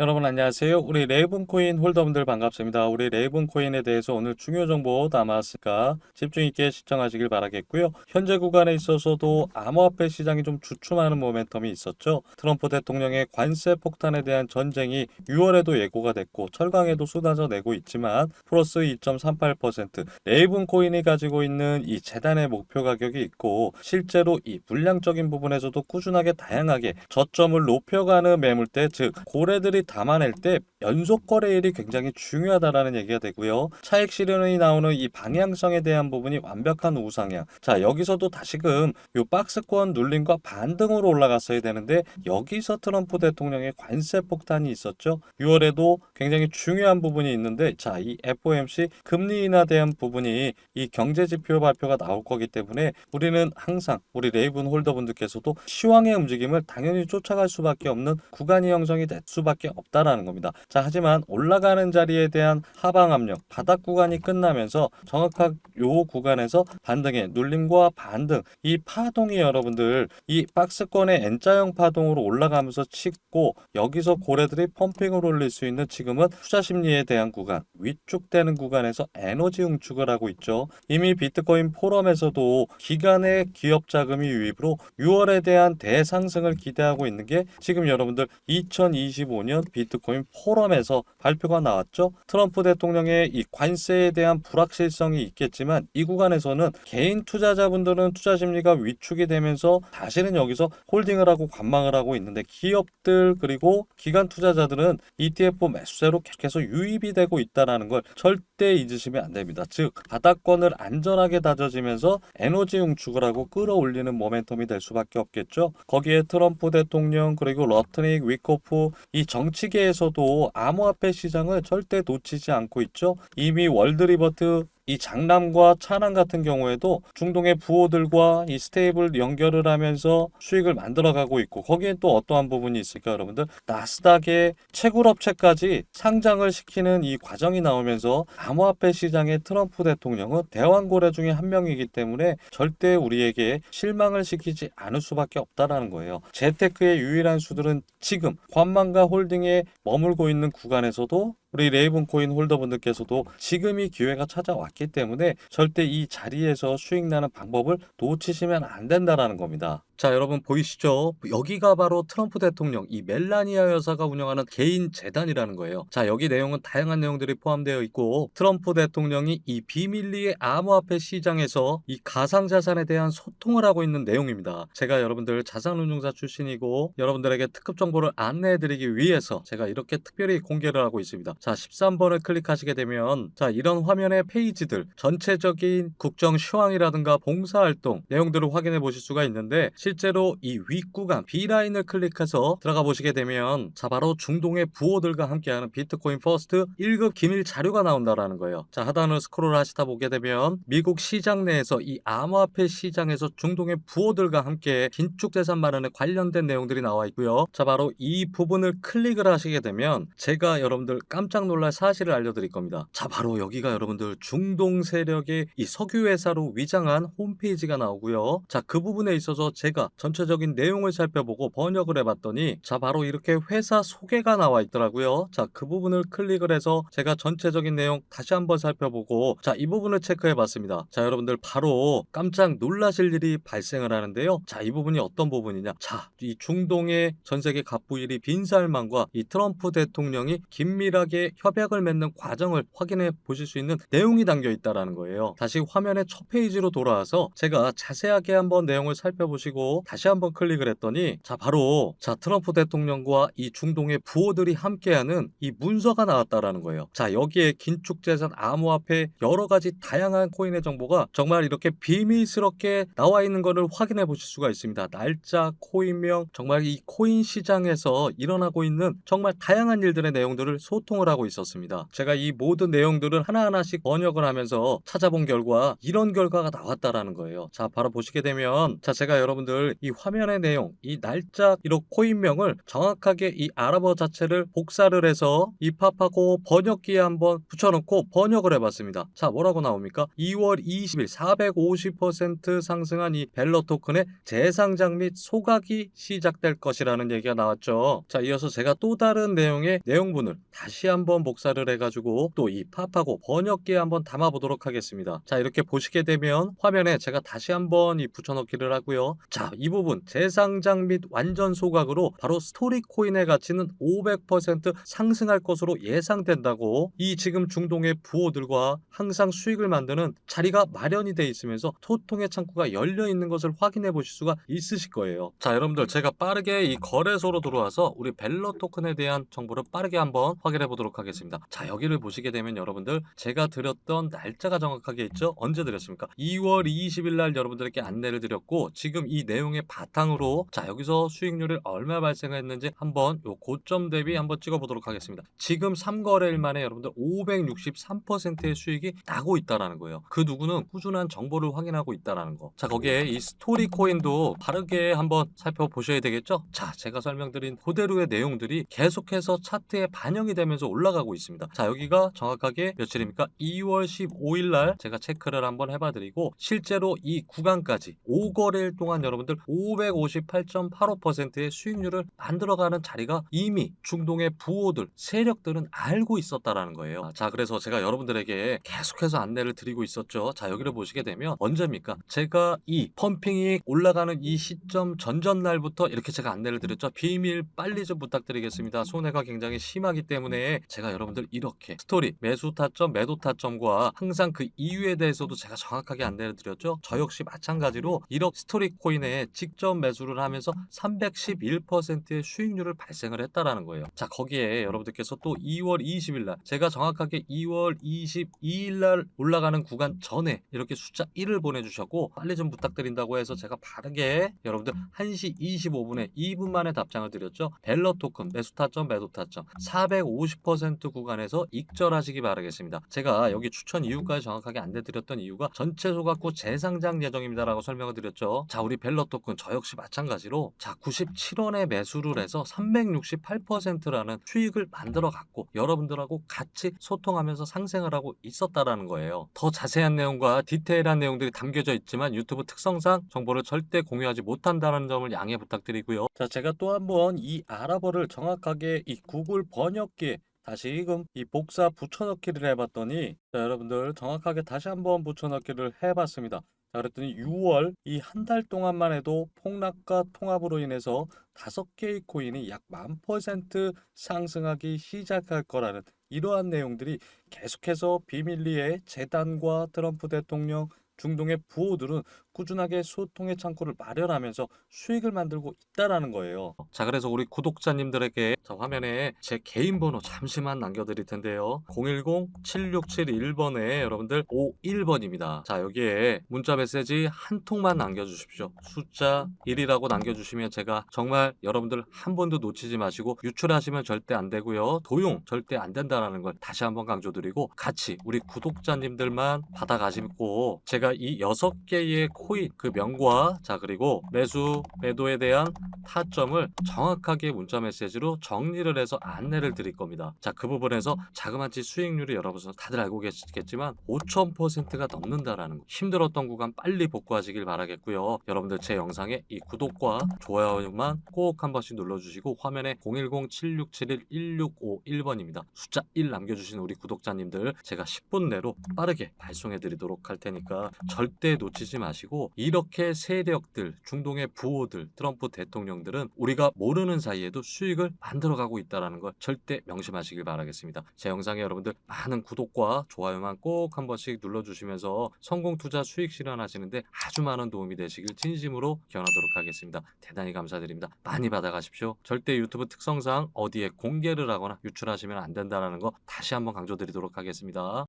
여러분 안녕하세요. 우리 레이븐코인 홀더분들 반갑습니다. 우리 레이븐코인에 대해서 오늘 중요 정보 담았으니까 집중 있게 시청하시길 바라겠고요. 현재 구간에 있어서도 암호화폐 시장이 좀 주춤하는 모멘텀이 있었죠. 트럼프 대통령의 관세 폭탄에 대한 전쟁이 6월에도 예고가 됐고 철강에도 쏟아져 내고 있지만 플러스 2.38% 레이븐코인이 가지고 있는 이 재단의 목표 가격이 있고 실제로 이 물량적인 부분에서도 꾸준하게 다양하게 저점을 높여가는 매물대 즉 고래들이 담아낼 때 연속 거래일이 굉장히 중요하다라는 얘기가 되고요. 차익 실현이 나오는 이 방향성에 대한 부분이 완벽한 우상향. 자, 여기서도 다시금 요 박스권 눌림과 반등으로 올라갔어야 되는데 여기서 트럼프 대통령의 관세 폭탄이 있었죠. 6월에도 굉장히 중요한 부분이 있는데 자, 이 FOMC 금리 인하 대한 부분이 이 경제 지표 발표가 나올 거기 때문에 우리는 항상 우리 레이븐 홀더분들께서도 시황의 움직임을 당연히 쫓아갈 수밖에 없는 구간이 형성이 될 수밖에 없다라는 겁니다. 자, 하지만 올라가는 자리에 대한 하방 압력, 바닥 구간이 끝나면서 정확하게 요 구간에서 반등의 눌림과 반등, 이 파동이 여러분들 이 박스권의 N자형 파동으로 올라가면서 찍고 여기서 고래들이 펌핑을 올릴 수 있는 지금은 투자 심리에 대한 구간, 위축되는 구간에서 에너지 응축을 하고 있죠. 이미 비트코인 포럼에서도 기간의 기업 자금이 유입으로 6월에 대한 대상승을 기대하고 있는 게 지금 여러분들 2025년 비트코인 포럼에서 발표가 나왔죠. 트럼프 대통령의 이 관세에 대한 불확실성이 있겠지만 이 구간에서는 개인 투자자분들은 투자 심리가 위축이 되면서 사실은 여기서 홀딩을 하고 관망을 하고 있는데 기업들 그리고 기관 투자자들은 ETF 매수세로 계속해서 유입이 되고 있다라는 걸 절대 잊으시면 안 됩니다. 즉 바닥권을 안전하게 다져지면서 에너지 응축을 하고 끌어올리는 모멘텀이 될 수밖에 없겠죠. 거기에 트럼프 대통령 그리고 러트닉 위코프 이 정치계에서도 암호화폐 시장을 절대 놓치지 않고 있죠. 이미 월드리버트 이 장남과 차남 같은 경우에도 중동의 부호들과 이 스테이블 연결을 하면서 수익을 만들어가고 있고 거기에 또 어떠한 부분이 있을까 여러분들 나스닥의 채굴업체까지 상장을 시키는 이 과정이 나오면서 암호화폐 시장의 트럼프 대통령은 대왕고래 중에 한 명이기 때문에 절대 우리에게 실망을 시키지 않을 수밖에 없다라는 거예요. 재테크의 유일한 수들은 지금 관망가 홀딩에 머물고 있는 구간에서도 우리 레이븐 코인 홀더분들께서도 지금이 기회가 찾아왔기 때문에 절대 이 자리에서 수익 나는 방법을 놓치시면 안 된다라는 겁니다. 자, 여러분 보이시죠? 여기가 바로 트럼프 대통령 이 멜라니아 여사가 운영하는 개인 재단이라는 거예요. 자, 여기 내용은 다양한 내용들이 포함되어 있고 트럼프 대통령이 이 비밀리의 암호화폐 시장에서 이 가상 자산에 대한 소통을 하고 있는 내용입니다. 제가 여러분들 자산운용사 출신이고 여러분들에게 특급 정보를 안내해 드리기 위해서 제가 이렇게 특별히 공개를 하고 있습니다. 자, 13번을 클릭하시게 되면 자, 이런 화면의 페이지들 전체적인 국정 시황이라든가 봉사활동 내용들을 확인해 보실 수가 있는데 실제로 이 윗구간 B라인을 클릭해서 들어가 보시게 되면 자 바로 중동의 부호들과 함께하는 비트코인 퍼스트 1급 기밀 자료가 나온다라는 거예요. 자 하단을 스크롤 하시다 보게 되면 미국 시장 내에서 이 암호화폐 시장에서 중동의 부호들과 함께 긴축 재산 마련에 관련된 내용들이 나와 있고요. 자 바로 이 부분을 클릭을 하시게 되면 제가 여러분들 깜짝 놀랄 사실을 알려드릴 겁니다. 자 바로 여기가 여러분들 중동 세력의 이 석유 회사로 위장한 홈페이지가 나오고요. 자 그 부분에 있어서 제가 전체적인 내용을 살펴보고 번역을 해봤더니 자 바로 이렇게 회사 소개가 나와 있더라고요. 자 그 부분을 클릭을 해서 제가 전체적인 내용 다시 한번 살펴보고 자 이 부분을 체크해봤습니다. 자 여러분들 바로 깜짝 놀라실 일이 발생을 하는데요. 자 이 부분이 어떤 부분이냐? 자 이 중동의 전 세계 갑부일이 빈살만과 이 트럼프 대통령이 긴밀하게 협약을 맺는 과정을 확인해 보실 수 있는 내용이 담겨 있다라는 거예요. 다시 화면의 첫 페이지로 돌아와서 제가 자세하게 한번 내용을 살펴보시고 다시 한번 클릭을 했더니 자 바로 자 트럼프 대통령과 이 중동의 부호들이 함께하는 이 문서가 나왔다라는 거예요. 자 여기에 긴축재산 암호화폐 여러 가지 다양한 코인의 정보가 정말 이렇게 비밀스럽게 나와 있는 것을 확인해 보실 수가 있습니다. 날짜, 코인명, 정말 이 코인 시장에서 일어나고 있는 정말 다양한 일들의 내용들을 소통을 하고 있었습니다. 제가 이 모든 내용들을 하나하나씩 번역을 하면서 찾아본 결과 이런 결과가 나왔다라는 거예요. 자 바로 보시게 되면 자 제가 여러분들 여러분들 이 화면의 내용, 이 날짜, 이런 코인명을 정확하게 이 아랍어 자체를 복사를 해서 입합하고 번역기에 한번 붙여놓고 번역을 해봤습니다. 자, 뭐라고 나옵니까? 2월 20일 450% 상승한 이 벨러 토큰의 재상장 및 소각이 시작될 것이라는 얘기가 나왔죠. 자, 이어서 제가 또 다른 내용의 내용분을 다시 한번 복사를 해가지고 또 입합하고 번역기에 한번 담아보도록 하겠습니다. 자, 이렇게 보시게 되면 화면에 제가 다시 한번 이 붙여넣기를 하고요. 자, 이 부분 재상장 및 완전 소각으로 바로 스토리 코인의 가치는 500% 상승할 것으로 예상된다고 이 지금 중동의 부호들과 항상 수익을 만드는 자리가 마련이 돼 있으면서 소통의 창구가 열려 있는 것을 확인해 보실 수가 있으실 거예요. 자, 여러분들 제가 빠르게 이 거래소로 들어와서 우리 벨러 토큰에 대한 정보를 빠르게 한번 확인해 보도록 하겠습니다. 자, 여기를 보시게 되면 여러분들 제가 드렸던 날짜가 정확하게 있죠? 언제 드렸습니까? 2월 20일 날 여러분들에게 안내를 드렸고 지금 이 내용의 바탕으로 자, 여기서 수익률을 얼마 발생했는지 한번 요 고점 대비 한번 찍어 보도록 하겠습니다. 지금 3거래일 만에 여러분들 563%의 수익이 나고 있다라는 거예요. 그 누구는 꾸준한 정보를 확인하고 있다라는 거. 자, 거기에 이 스토리 코인도 바르게 한번 살펴보셔야 되겠죠? 자, 제가 설명드린 그대로의 내용들이 계속해서 차트에 반영이 되면서 올라가고 있습니다. 자, 여기가 정확하게 며칠입니까? 2월 15일 날 제가 체크를 한번 해봐 드리고 실제로 이 구간까지 5거래일 동안 여러분 들 558.85%의 수익률을 만들어가는 자리가 이미 중동의 부호들, 세력들은 알고 있었다라는 거예요. 자, 그래서 제가 여러분들에게 계속해서 안내를 드리고 있었죠. 자, 여기를 보시게 되면 언제입니까? 제가 이 펌핑이 올라가는 이 시점 전전 날부터 이렇게 제가 안내를 드렸죠. 비밀 빨리 좀 부탁드리겠습니다. 손해가 굉장히 심하기 때문에 제가 여러분들 이렇게 스토리 매수 타점, 매도 타점과 항상 그 이유에 대해서도 제가 정확하게 안내를 드렸죠. 저 역시 마찬가지로 1억 스토리 코인에 직접 매수를 하면서 311%의 수익률을 발생을 했다라는 거예요. 자, 거기에 여러분들께서 또 2월 20일 날 제가 정확하게 2월 22일 날 올라가는 구간 전에 이렇게 숫자 1을 보내 주셨고 빨리 좀 부탁드린다고 해서 제가 바르게 여러분들 1시 25분에 2분 만에 답장을 드렸죠. 벨러 토큰 매수 타점 매도 타점 450% 구간에서 익절하시기 바라겠습니다. 제가 여기 추천 이유까지 정확하게 안내 드렸던 이유가 전체 소각후 재상장 예정입니다라고 설명을 드렸죠. 자, 우리 벨러 토큰 저 역시 마찬가지로 자 97원에 매수를 해서 368%라는 수익을 만들어 갖고 여러분들하고 같이 소통하면서 상생을 하고 있었다라는 거예요. 더 자세한 내용과 디테일한 내용들이 담겨져 있지만 유튜브 특성상 정보를 절대 공유하지 못한다는 점을 양해 부탁드리고요. 자, 제가 또 한번 이 아랍어를 정확하게 이 구글 번역기에 다시금 이 복사 붙여넣기를 해봤더니 자, 여러분들 정확하게 다시 한번 붙여넣기를 해봤습니다. 자, 그랬더니 6월 이 한 달 동안만 해도 폭락과 통합으로 인해서 다섯 개의 코인이 약 만 퍼센트 상승하기 시작할 거라는 이러한 내용들이 계속해서 비밀리에 재단과 트럼프 대통령 중동의 부호들은 꾸준하게 소통의 창구를 마련하면서 수익을 만들고 있다라는 거예요. 자, 그래서 우리 구독자님들에게 자, 화면에 제 개인 번호 잠시만 남겨드릴 텐데요. 010-7671번에 여러분들 51번입니다. 자, 여기에 문자 메시지 한 통만 남겨주십시오. 숫자 1이라고 남겨주시면 제가 정말 여러분들 한 번도 놓치지 마시고 유출하시면 절대 안 되고요. 도용 절대 안 된다라는 걸 다시 한번 강조드 리고 같이 우리 구독자님들만 받아가시고 제가 이 여섯 개의 코인 그 명과 자 그리고 매수 매도에 대한 타점을 정확하게 문자 메시지로 정리를 해서 안내를 드릴 겁니다. 자 그 부분에서 자그마치 수익률이 여러분들 다들 알고 계시겠지만 5,000%가 넘는다라는 거. 힘들었던 구간 빨리 복구하시길 바라겠고요. 여러분들 제 영상에 이 구독과 좋아요만 꼭 한 번씩 눌러주시고 화면에 010-7671-1651번입니다. 숫자 1 남겨주신 우리 구독자 님들 제가 10분 내로 빠르게 발송해 드리도록 할 테니까 절대 놓치지 마시고 이렇게 세력들 중동의 부호들 트럼프 대통령들은 우리가 모르는 사이에도 수익을 만들어가고 있다는 걸 절대 명심하시길 바라겠습니다. 제 영상에 여러분들 많은 구독과 좋아요만 꼭 한 번씩 눌러주시면서 성공 투자 수익 실현하시는데 아주 많은 도움이 되시길 진심으로 기원하도록 하겠습니다. 대단히 감사드립니다. 많이 받아가십시오. 절대 유튜브 특성상 어디에 공개를 하거나 유출하시면 안 된다는 거 다시 한번 강조 드리도록 하겠습니다.